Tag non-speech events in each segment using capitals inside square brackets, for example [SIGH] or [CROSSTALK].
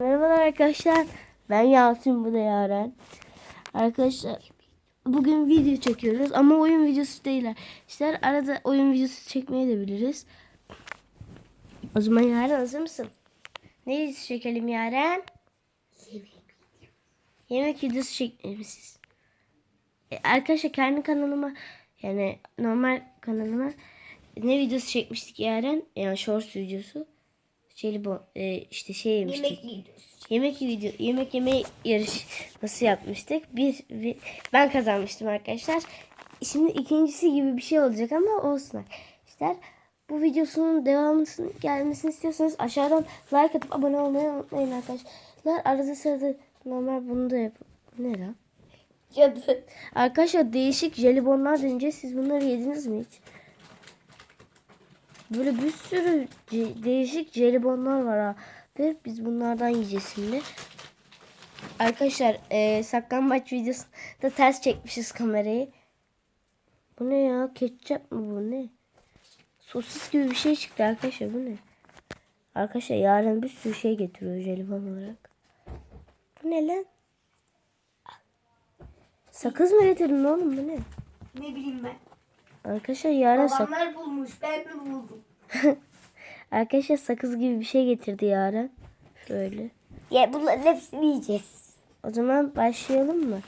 Merhabalar arkadaşlar. Ben Yasin bu da Yaren. Arkadaşlar bugün video çekiyoruz ama oyun videosu değil. İşte arada oyun videosu çekmeye de biliriz. O zaman Yaren hazır mısın? Ne videosu çekelim Yaren? Yemek videosu çekmemiz. E, arkadaşlar kendi kanalıma yani normal kanalıma ne videosu çekmiştik Yaren? Yani shorts videosu. Bu e, işte şey yemiştik. Yemek. Yemek video, yemek yeme yarışması yapmıştık. Bir, bir ben kazanmıştım arkadaşlar. Şimdi ikincisi gibi bir şey olacak ama olsun arkadaşlar. Bu videosunun devamının gelmesini istiyorsanız aşağıdan like atıp abone olmayı unutmayın arkadaşlar. Arada sırada normal bunu da yap. Ne lan? Arkadaşlar değişik jelibonlar deneyeceğiz. Siz bunları yediniz mi hiç? Böyle bir sürü değişik jelibonlar var ha. Ve biz bunlardan yiyeceğiz şimdi. Arkadaşlar e, saklambaç videosunda ters çekmişiz kamerayı. Bu ne ya? Ketçap mı bu ne? Sosis gibi bir şey çıktı arkadaşlar bu ne? Arkadaşlar yarın bir sürü şey getiriyor jelibon olarak. Bu ne lan? Sakız mı getirdin oğlum bu ne? Ne bileyim ben. Arkadaşlar yarın sak Babamlar bulmuş ben mi buldum? [LAUGHS] Arkadaşlar sakız gibi bir şey getirdi yarın. Şöyle. Ya bunların hepsini yiyeceğiz. O zaman başlayalım mı?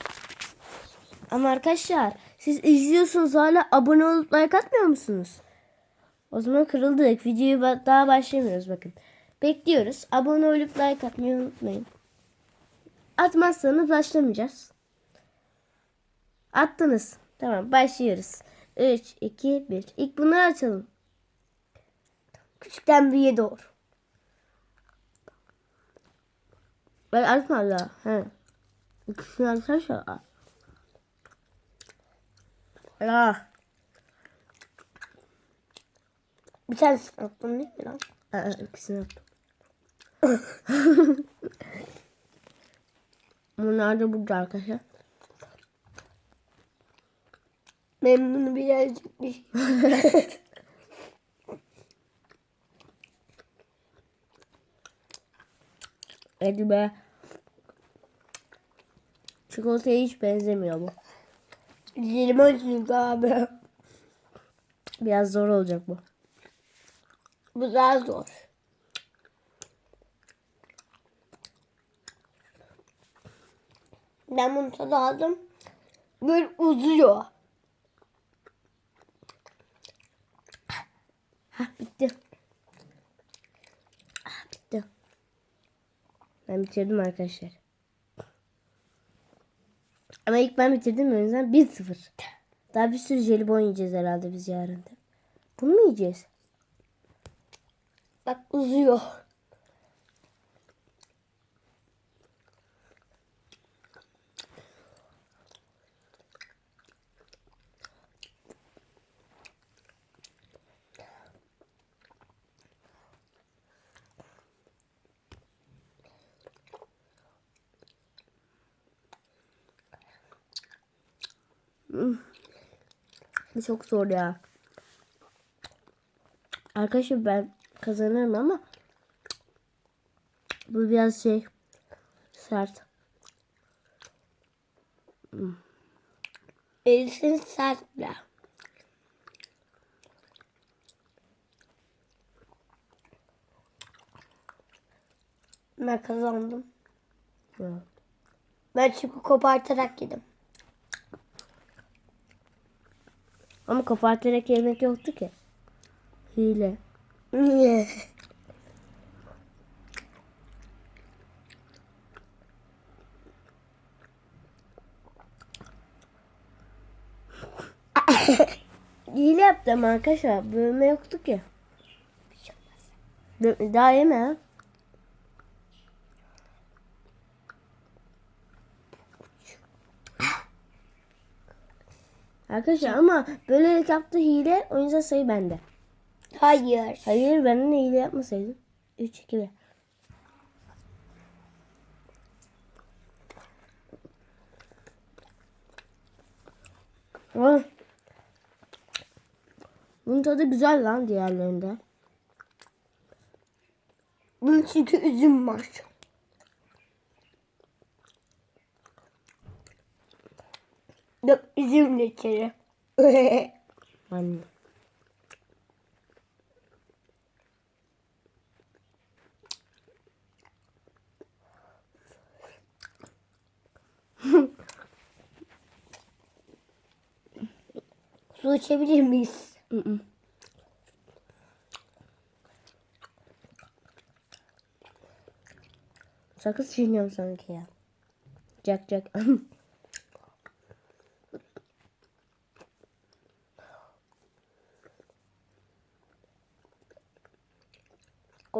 Ama arkadaşlar siz izliyorsunuz hala abone olup like atmıyor musunuz? O zaman kırıldık. Videoyu daha başlamıyoruz bakın. Bekliyoruz. Abone olup like atmayı unutmayın. Atmazsanız başlamayacağız. Attınız. Tamam başlıyoruz. 3, 2, 1. İlk bunları açalım. Küçükten büyüğe doğru. Ben atma hala. He. İkisini arkadaşlar. Ah. Bir tanesini attım değil mi lan? Aa, ikisini attım. [LAUGHS] Bunlar da burada arkadaşlar. Memnunu birazcık bir şey. [LAUGHS] Hadi be. Çikolataya hiç benzemiyor bu. Jelibon çünkü abi. Biraz zor olacak bu. Bu daha zor. Ben bunu tadı aldım. Böyle uzuyor. Ben bitirdim arkadaşlar. Ama ilk ben bitirdim o yüzden 1-0. Daha bir sürü jelibon yiyeceğiz herhalde biz yarın. Bunu mu yiyeceğiz? Bak uzuyor. Çok zor ya. Arkadaşlar ben kazanırım ama bu biraz şey sert. Erisin sert bile. Ben kazandım. Evet. Ben çünkü kopartarak yedim. Ama kopartarak yemek yoktu ki. Hile. Hile yaptım arkadaşlar. Bölme yoktu ki. Daha yeme Arkadaşlar ama bölerek yaptı hile. O yüzden sayı bende. Hayır. Hayır ben de hile yapmasaydım. 3 2 1. Ah. Bunun tadı güzel lan diğerlerinde. Bunun çünkü üzüm var. Yok üzüm reçeli. [LAUGHS] Anne. Su içebilir miyiz? Sakız çiğniyorum sanki ya. Cak cak. [LAUGHS]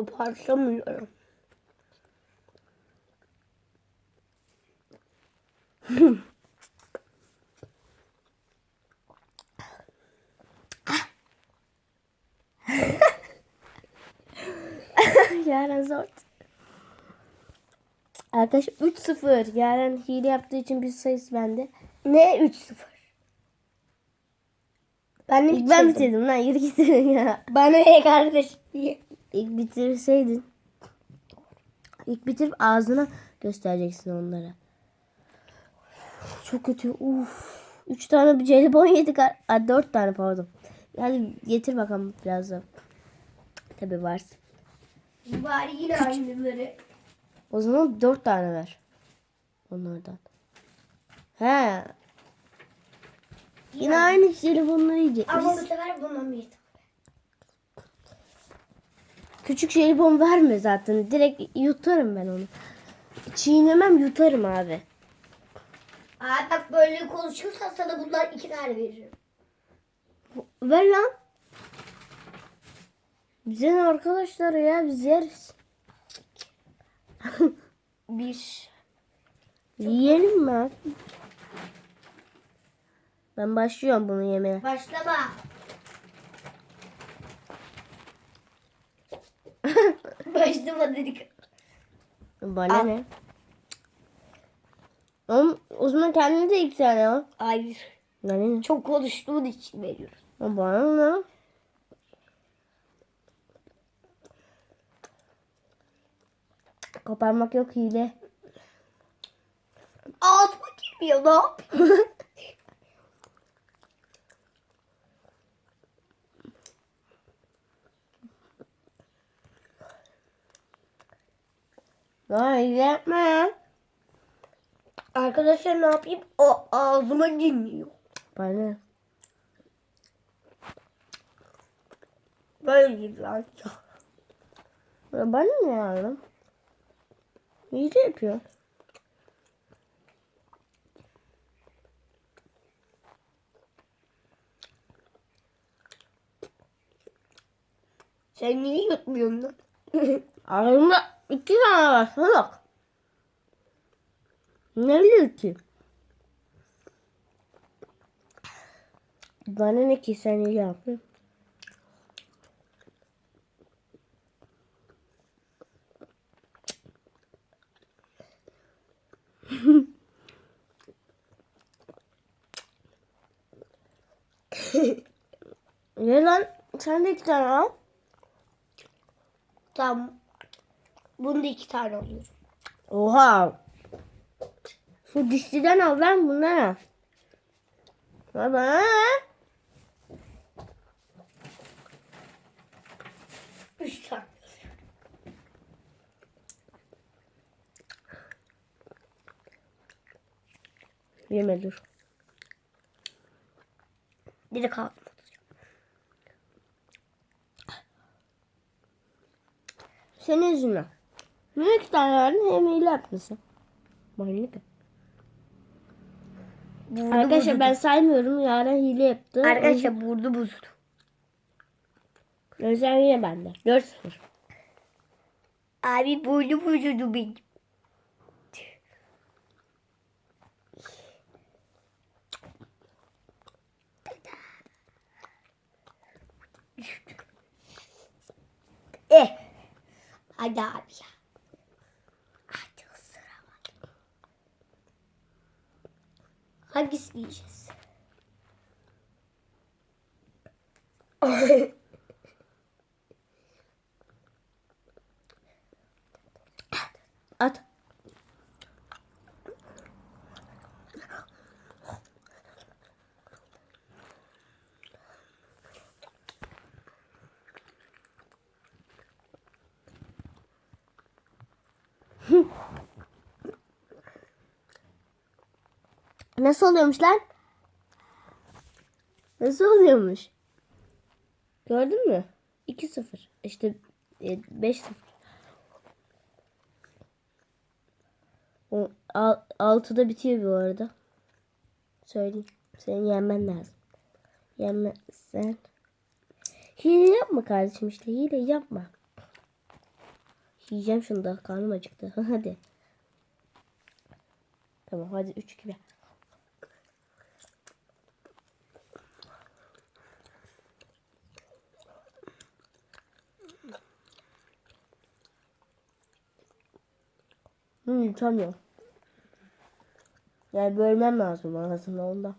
Kopartamıyorum. Yaren zor. Arkadaş 3-0. Yaren hile yaptığı için bir sayısı bende. Ne 3-0? Ben de ben bitirdim. lan yürü git ya. Bana ne kardeş? İlk bitirseydin. İlk bitirip ağzına göstereceksin onlara. Çok kötü. Uf. Üç tane bir jelibon yedik. Ha, dört tane pardon. Hadi getir bakalım biraz da. Tabi varsın. Bari yine aynıları. O zaman dört tane ver. Onlardan. He. Yine aynı jelibonları yiyecek. Ama bu sefer bundan bir Küçük jelibon verme zaten. Direkt yutarım ben onu. Çiğnemem yutarım abi. Aa bak böyle konuşursan sana bundan iki tane veririm. Ver lan. Bize ne arkadaşlar ya biz yeriz. [LAUGHS] Bir. Yiyelim mi? Ben başlıyorum bunu yemeye. Başlama. [LAUGHS] Başlama dedik. Bana Al. ne? Oğlum, o zaman kendine de iki tane al. Hayır. Bana ne? Çok konuştuğun için veriyoruz. Ama Bana ne? Koparmak yok hile. Ağzıma girmiyor ne yapayım? [LAUGHS] Hayır yapma ya. Arkadaşlar ne yapayım? O ağzıma girmiyor. Bana? Böyle. Ya Bana ne yani? Hile yapıyor. Sen niye yutmuyorsun lan? [LAUGHS] Ağzımda iki tane var salak. Ne biliyor ki? Bana ne ki sen iyi yapın. Ye [LAUGHS] lan sen de iki tane al. Tamam. Bunda iki tane alıyorum. Oha. Şu dişliden al lan bunlar al. Bana. Üç tane. Yeme dur. Direkt ağzıma. Senin yüzünden. Ne iki tane verdin hem hile yapmışsın. Manyak. Burnu Arkadaşlar bozuldu. ben saymıyorum. Yarın hile yaptı. Arkadaşlar burnu bozuldu. Yüzden yine bende. 4-0. Abi burnu bozuldu benim. Eh. Hadi abi ya. Hangisi yiyeceğiz? At. Hmm. [LAUGHS] Nasıl oluyormuş lan? Nasıl oluyormuş? Gördün mü? 2-0. İşte e, 5-0. O, al, 6'da bitiyor bu arada. Söyleyeyim. Senin yenmen lazım. Yenmezsen. Hile yapma kardeşim işte. Hile yapma. Yiyeceğim şunu da. Karnım acıktı. [LAUGHS] hadi. Tamam hadi 3 yutamıyorum. Yani bölmem lazım ağzımda onda.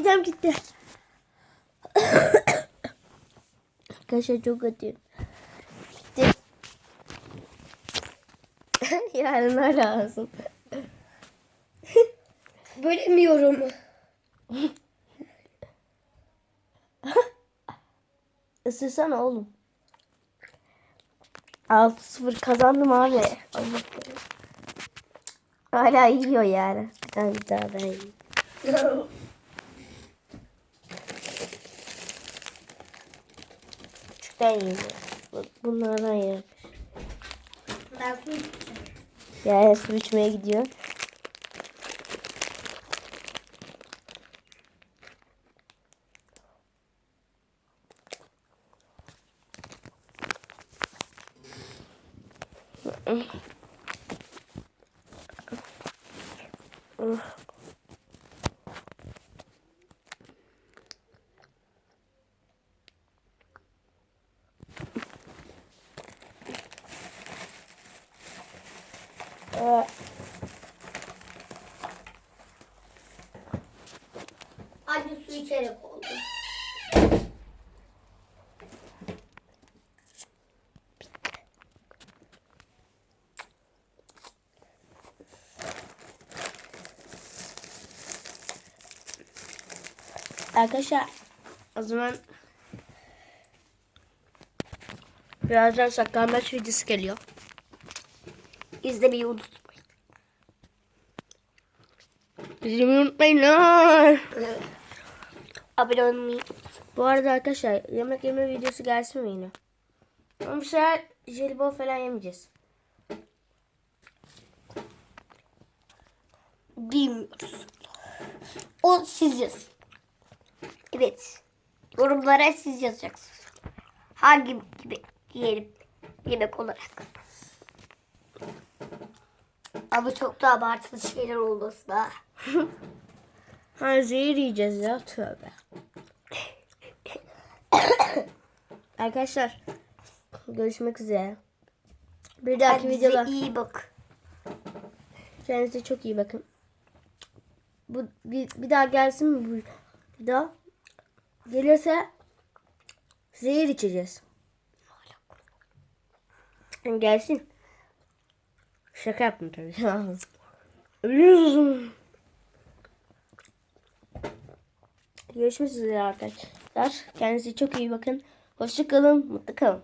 Midem gitti. [COUGHS] Arkadaşlar çok kötü. Gitti. [COUGHS] Yarına lazım. [LAUGHS] Bölemiyorum. [COUGHS] Isırsana oğlum. 6-0 kazandım abi. Hala yiyor yani. Bir tane daha daha yiyor. [LAUGHS] Küçükten yiyor. Bu- Bunlardan yiyor. ben su içeceğim. Yani su içmeye gidiyor. Ee, Anne su içerek oldu. Arkadaşlar o zaman birazdan saklanmaç videosu geliyor. İzlemeyi unutmayın. İzlemeyi unutmayın. [LAUGHS] Abone olmayı. Bu arada arkadaşlar yemek yeme videosu gelsin mi yine? Ama bu sefer jelibon falan yemeyeceğiz. Bilmiyoruz. O siz yazın. Evet. Yorumlara siz yazacaksınız. Hangi gibi yiyelim yemek olarak. Ama çok da abartılı şeyler olmasın ha. Ha zehir yiyeceğiz ya tövbe. [COUGHS] Arkadaşlar görüşmek üzere. Bir dahaki Kendinize videoda iyi bak. kendinize çok iyi bakın. Bu bir, bir daha gelsin mi bu bir daha? Gelirse zehir içeceğiz. Gelsin. Şaka yaptım tabii. Ölüyorsun. Görüşmek üzere arkadaşlar. Kendinize çok iyi bakın. Hoşça kalın. Mutlu kalın.